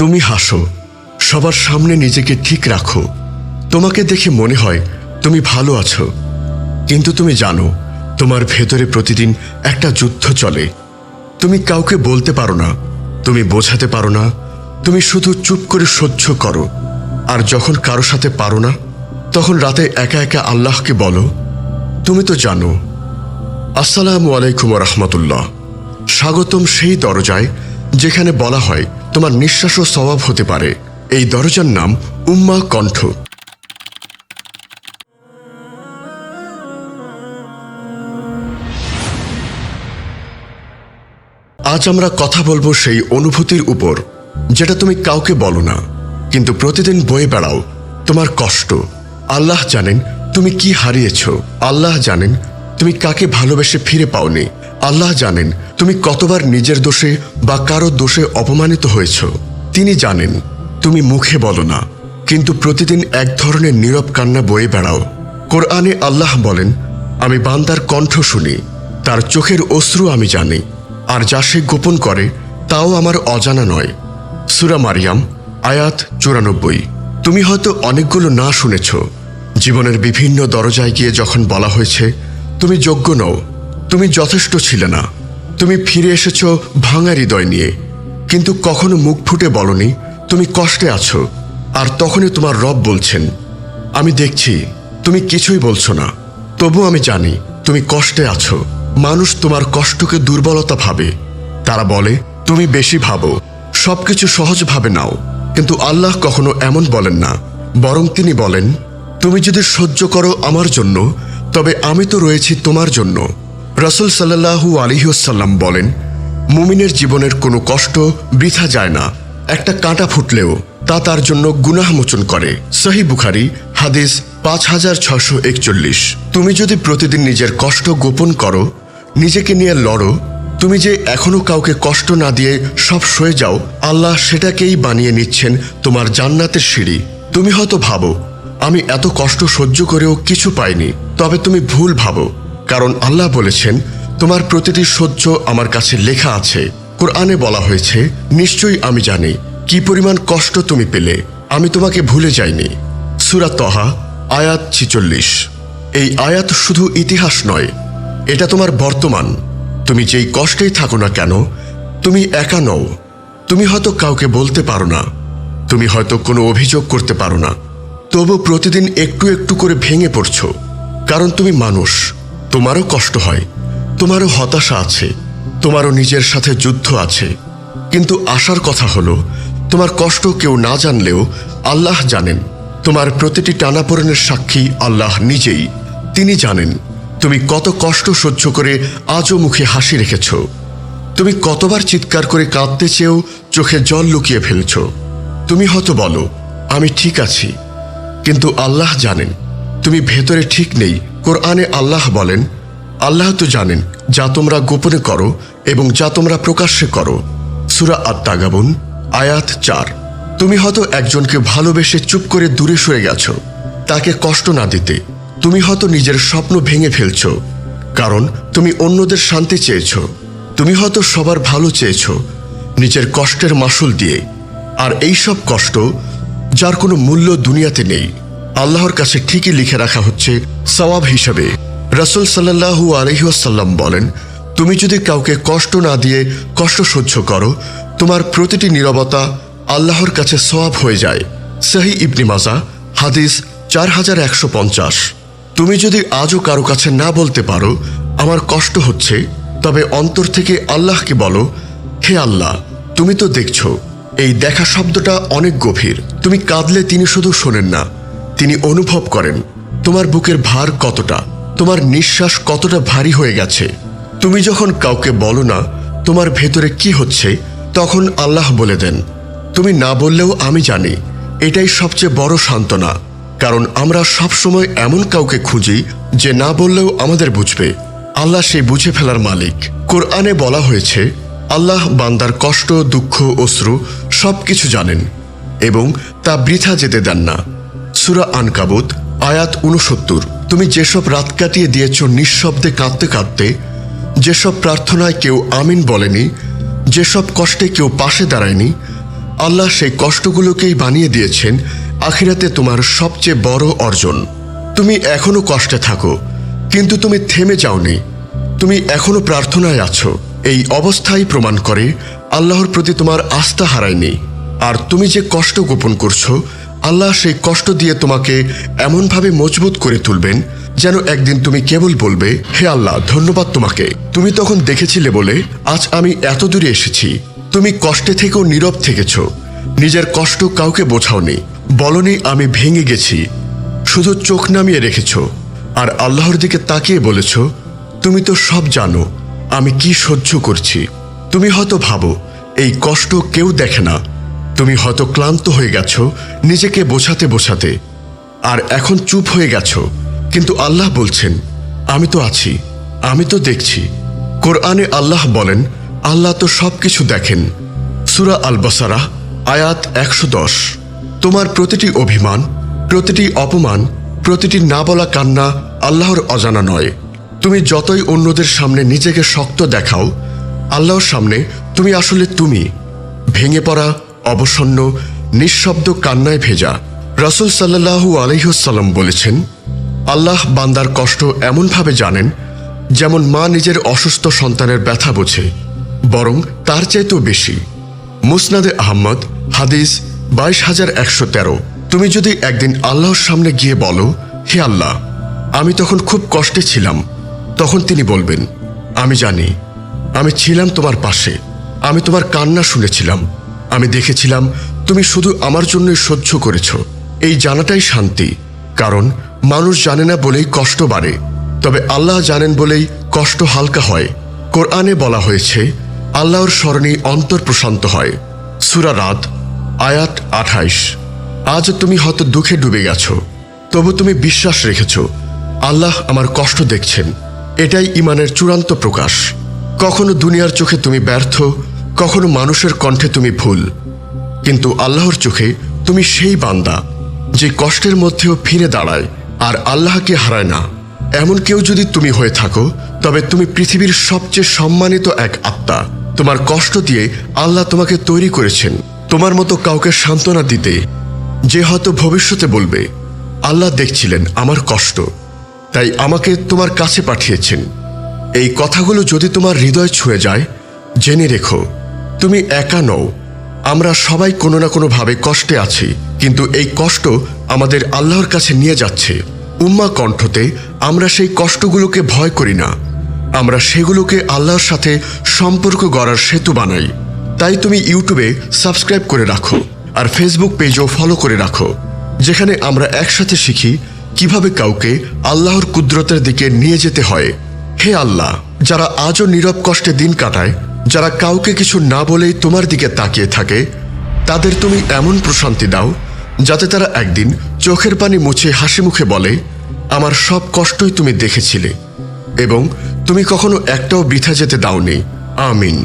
তুমি হাসো। সবার সামনে নিজেকে ঠিক রাখো। তোমাকে দেখে মনে হয় তুমি ভালো আছো। কিন্তু তুমি জানো, তোমার ভেতরে প্রতিদিন একটা যুদ্ধ চলে। তুমি কাউকে বলতে পারো না, তুমি বোঝাতে পারো না, তুমি শুধু চুপ করে সহ্য করো। আর যখন কারও সাথে পারো না, তখন রাতে একা একা আল্লাহকে বলো, তুমি তো জানো। আসসালামু আলাইকুম রহমতুল্লাহ। স্বাগতম সেই দরজায় যেখানে বলা হয় তোমার নিঃশ্বাস ও স্বভাব হতে পারে। এই দরজার নাম উম্মা কণ্ঠ। আজ আমরা কথা বলব সেই অনুভূতির উপর, যেটা তুমি কাউকে বলো না, কিন্তু প্রতিদিন বয়ে বেড়াও তোমার কষ্ট। আল্লাহ জানেন তুমি কি হারিয়েছ। আল্লাহ জানেন তুমি কাকে ভালোবেসে ফিরে পাওনি। আল্লাহ জানেন তুমি কতবার নিজের দোষে বা কারও দোষে অপমানিত হয়েছ। তিনি জানেন, তুমি মুখে বলো না, কিন্তু প্রতিদিন এক ধরনের নীরব কান্না বয়ে বেড়াও। কোরআনে আল্লাহ বলেন, আমি বান্দার কণ্ঠ শুনি, তার চোখের অশ্রু আমি জানি, আর যা সে গোপন করে, তাও আমার অজানা নয়। সুরা মারিয়াম, আয়াত চুরানব্বই। তুমি হয়তো অনেকগুলো না শুনেছ, জীবনের বিভিন্ন দরজায় গিয়ে যখন বলা হয়েছে, তুমি যোগ্য নও তুমি যথেষ্ট ছিলে না। তুমি ফিরে এসেছ ভাঙা হৃদয় নিয়ে। কিন্তু কখনো মুখ ফুটে বলনি, তুমি কষ্টে আছো। আর তখনই তোমার রব বলছেন, আমি দেখছি, তুমি কিছুই বলছো না। তবু আমি জানি, তুমি কষ্টে আছো। মানুষ তোমার কষ্টকে দুর্বলতা ভাবে। তারা বলে, তুমি বেশি ভাবো, সবকিছু সহজভাবে নাও। কিন্তু আল্লাহ কখনো এমন বলেন না, বরং তিনি বলেন, তুমি যদি সহ্য করো আমার জন্য, তবে আমি তো রয়েছি তোমার জন্য। রসুল সাল্লাহু আলিহাসাল্লাম বলেন, মুমিনের জীবনের কোনো কষ্ট বৃথা যায় না। একটা কাঁটা ফুটলেও তা তার জন্য গুনাহ মোচন করে। সহি বুখারি, হাদিস পাঁচ হাজার ছশো একচল্লিশ। তুমি যদি প্রতিদিন নিজের কষ্ট গোপন করো, নিজেকে নিয়ে লড়ো, তুমি যে এখনও কাউকে কষ্ট না দিয়ে সব সয়ে যাও, আল্লাহ সেটাকেই বানিয়ে নিচ্ছেন তোমার জান্নাতের সিঁড়ি। তুমি হয়তো ভাবো, আমি এত কষ্ট সহ্য করেও কিছু পাইনি, তবে তুমি ভুল ভাবো। কারণ আল্লাহ বলেছেন, তোমার প্রতিটি সহ্য আমার কাছে লেখা আছে। কোরআনে বলা হয়েছে, নিশ্চয়ই আমি জানি কি পরিমাণ কষ্ট তুমি পেলে। আমি তোমাকে ভুলে যাইনি। সুরা তহা, আয়াত ছিচল্লিশ। এই আয়াত শুধু ইতিহাস নয়, এটা তোমার বর্তমান। তুমি যেই কষ্টেই থাকো না কেন, তুমি একা নও। তুমি হয়তো কাউকে বলতে পারো না। তুমি হয়তো কোনো অভিযোগ করতে পারো না। তবু প্রতিদিন একটু একটু করে ভেঙে পড়ছ, কারণ তুমি মানুষ। তোমারও কষ্ট হয়, তোমারও হতাশা আছে, তোমারও নিজের সাথে যুদ্ধ আছে। কিন্তু আশার কথা হলো, তোমার কষ্ট কেউ না জানলেও আল্লাহ জানেন। তোমার প্রতিটি টানাপোড়েনের সাক্ষী আল্লাহ নিজেই। তিনি জানেন, তুমি কত কষ্ট সহ্য করে আজও মুখে হাসি রেখেছ। তুমি কতবার চিৎকার করে কাঁদতে চেয়েও চোখে জল লুকিয়ে ফেলছ। তুমি হয়তো বলো, আমি ঠিক আছি। কিন্তু আল্লাহ জানেন তুমি ভেতরে ঠিক নেই। কোরআনে আল্লাহ বলেন, আল্লাহ তো জানেন যা তোমরা গোপনে করো এবং যা তোমরা প্রকাশ্যে করো। সুরা আত্মাগাবুন আয়াত চার। তুমি হয়তো একজনকে ভালোবেসে চুপ করে দূরে সরে গেছো। তাকে কষ্ট না দিতে। তুমি হয়তো নিজের স্বপ্ন ভেঙে ফেলছ। কারণ তুমি অন্যদের শান্তি চেয়েছ। তুমি হয়তো সবার ভালো চেয়েছ। নিজের কষ্টের মাসুল দিয়ে। আর এই সব কষ্ট যার কোনো মূল্য দুনিয়াতে নেই। আল্লাহর কাছে ঠিকই লিখে রাখা হচ্ছে সওয়াব হিসেবে। রসুল সাল্লাহু আলহিহাসাল্লাম বলেন, তুমি যদি কাউকে কষ্ট না দিয়ে কষ্ট সহ্য করো, তোমার প্রতিটি নীরবতা আল্লাহর কাছে সওয়াব হয়ে যায়। সাহি ইবনি মাজা, হাদিস চার হাজার একশো পঞ্চাশ। তুমি যদি আজও কারও কাছে না বলতে পারো, আমার কষ্ট হচ্ছে, তবে অন্তর থেকে আল্লাহকে বলো, হে আল্লাহ, তুমি তো দেখছ, এই দেখা শব্দটা অনেক গভীর। তুমি কাঁদলে তিনি শুধু শোনেন না তিনি অনুভব করেন, তোমার বুকের ভার কতটা? তোমার নিঃশ্বাস কতটা ভারী হয়ে গেছে? তুমি যখন কাউকে বলো না, তোমার ভেতরে কি হচ্ছে, তখন আল্লাহ বলে দেন, তুমি না বললেও আমি জানি, এটাই সবচেয়ে বড় সান্ত্বনা, কারণ আমরা সব সময় এমন কাউকে খুঁজি যে না বললেও আমাদের বুঝবে। আল্লাহ সেই বুঝে ফেলার মালিক। কোরআনে বলা হয়েছে, আল্লাহ বান্দার কষ্ট, দুঃখ, অশ্রু সব কিছু জানেন এবং তা বৃথা যেতে দেন না। সুরা আনকাবুত, আয়াত উনসত্তর তুমি যেসব রাত কাটিয়ে দিয়েছ নিঃশব্দে কাঁদতে কাঁদতে, যেসব প্রার্থনায় কেউ আমিন বলেনি, যেসব কষ্টে কেউ পাশে দাঁড়ায়নি, আল্লাহ সেই কষ্টগুলোকেই বানিয়ে দিয়েছেন, আখিরাতে তোমার সবচেয়ে বড় অর্জন। তুমি এখনও কষ্টে থাকো, কিন্তু তুমি থেমে যাওনি। তুমি এখনও প্রার্থনায় আছো। এই অবস্থাই প্রমাণ করে, আল্লাহর প্রতি তোমার আস্থা হারায়নি। আর তুমি যে কষ্ট গোপন করছ আল্লাহ সেই কষ্ট দিয়ে তোমাকে এমনভাবে মজবুত করে তুলবেন যেন একদিন তুমি কেবল বলবে, হে আল্লাহ, ধন্যবাদ তোমাকে। তুমি তখন দেখেছিলে বলে, আজ আমি এত দূরে এসেছি। তুমি কষ্টে থেকেও নীরব থেকেছ। নিজের কষ্ট কাউকে বোঝাওনি। বলনি, আমি ভেঙে গেছি। শুধু চোখ নামিয়ে রেখেছ। আর আল্লাহর দিকে তাকিয়ে বলেছ, তুমি তো সব জানো, আমি কি সহ্য করছি। তুমি হয়তো ভাবো, এই কষ্ট কেউ দেখে না। তুমি হয়তো ক্লান্ত হয়ে গেছ, নিজেকে বোঝাতে বোঝাতে। আর এখন চুপ হয়ে গেছ। কিন্তু আল্লাহ বলছেন, আমি তো আছি, আমি তো দেখছি। কোরআনে আল্লাহ বলেন, আল্লাহ তো সব কিছু দেখেন। সুরা আল বসারা আয়াত একশো দশ। তোমার প্রতিটি অভিমান, প্রতিটি অপমান, প্রতিটি না বলা কান্না আল্লাহর অজানা নয়। তুমি যতই অন্যদের সামনে নিজেকে শক্ত দেখাও, আল্লাহর সামনে তুমি আসলে তুমি। ভেঙে পড়া অবসন্ন, নিঃশব্দ কান্নায় ভেজা। রসুল সাল্লাহু আলহ্লাম বলেছেন, আল্লাহ বান্দার কষ্ট এমনভাবে জানেন, যেমন মা নিজের অসুস্থ সন্তানের ব্যথা বোঝে, বরং তার চাইতেও বেশি। মুসনাদে আহম্মদ হাদিস বাইশ হাজার একশো তেরো। তুমি যদি একদিন আল্লাহর সামনে গিয়ে বলো, হে আল্লাহ, আমি তখন খুব কষ্টে ছিলাম। তখন তিনি বলবেন, আমি জানি, আমি ছিলাম তোমার পাশে, আমি তোমার কান্না শুনেছিলাম। আমি দেখেছিলাম তুমি শুধু আমার জন্যই সহ্য করেছ। এই জানাটাই শান্তি, কারণ মানুষ জানে না বলেই কষ্ট বাড়ে। তবে আল্লাহ জানেন বলেই কষ্ট হালকা হয়। কোরআনে বলা হয়েছে, আল্লাহর স্মরণে অন্তর প্রশান্ত হয়। সুরা রাত, আয়াত আঠাইশ। আজ তুমি হয়তো দুঃখে ডুবে গেছো, তবু তুমি বিশ্বাস রেখেছ, আল্লাহ আমার কষ্ট দেখছেন। এটাই ইমানের চূড়ান্ত প্রকাশ। কখনো দুনিয়ার চোখে তুমি ব্যর্থ কখনো মানুষের কণ্ঠে তুমি ভুল, কিন্তু আল্লাহর চোখে তুমি সেই বান্দা যে কষ্টের মধ্যেও ফিরে দাঁড়ায় আর আল্লাহকে হারায় না। এমন কেউ যদি তুমি হয়ে থাকো, তবে তুমি পৃথিবীর সবচেয়ে সম্মানিত এক আত্মা। তোমার কষ্ট দিয়ে আল্লাহ তোমাকে তৈরি করেছেন। তোমার মতো কাউকে সান্ত্বনা দিতে যে হয়তো ভবিষ্যতে বলবে, আল্লাহ দেখছিলেন আমার কষ্ট, তাই আমাকে তোমার কাছে পাঠিয়েছেন। এই কথাগুলো যদি তোমার হৃদয় ছুঁয়ে যায়, জেনে রেখো তুমি একা নও। আমরা সবাই কোনো না কোনোভাবে কষ্টে আছি, কিন্তু এই কষ্ট আমাদের আল্লাহর কাছে নিয়ে যাচ্ছে। উম্মা কণ্ঠতে আমরা সেই কষ্টগুলোকে ভয় করি না। আমরা সেগুলোকে আল্লাহর সাথে সম্পর্ক গড়ার সেতু বানাই। তাই তুমি ইউটিউবে সাবস্ক্রাইব করে রাখো আর ফেসবুক পেজও ফলো করে রাখো, যেখানে আমরা একসাথে শিখি কীভাবে কাউকে আল্লাহর কুদরতের দিকে নিয়ে যেতে হয়। হে আল্লাহ, যারা আজও নীরব কষ্টে দিন কাটায় যারা কাউকে কিছু না বলেই তোমার দিকে তাকিয়ে থাকে, তাদের তুমি এমন প্রশান্তি দাও যাতে তারা একদিন চোখের পানি মুছে হাসি মুখে বলে, আমার সব কষ্টই তুমি দেখেছিলে এবং তুমি কখনো একটাও বৃথা যেতে দাওনি। আমিন।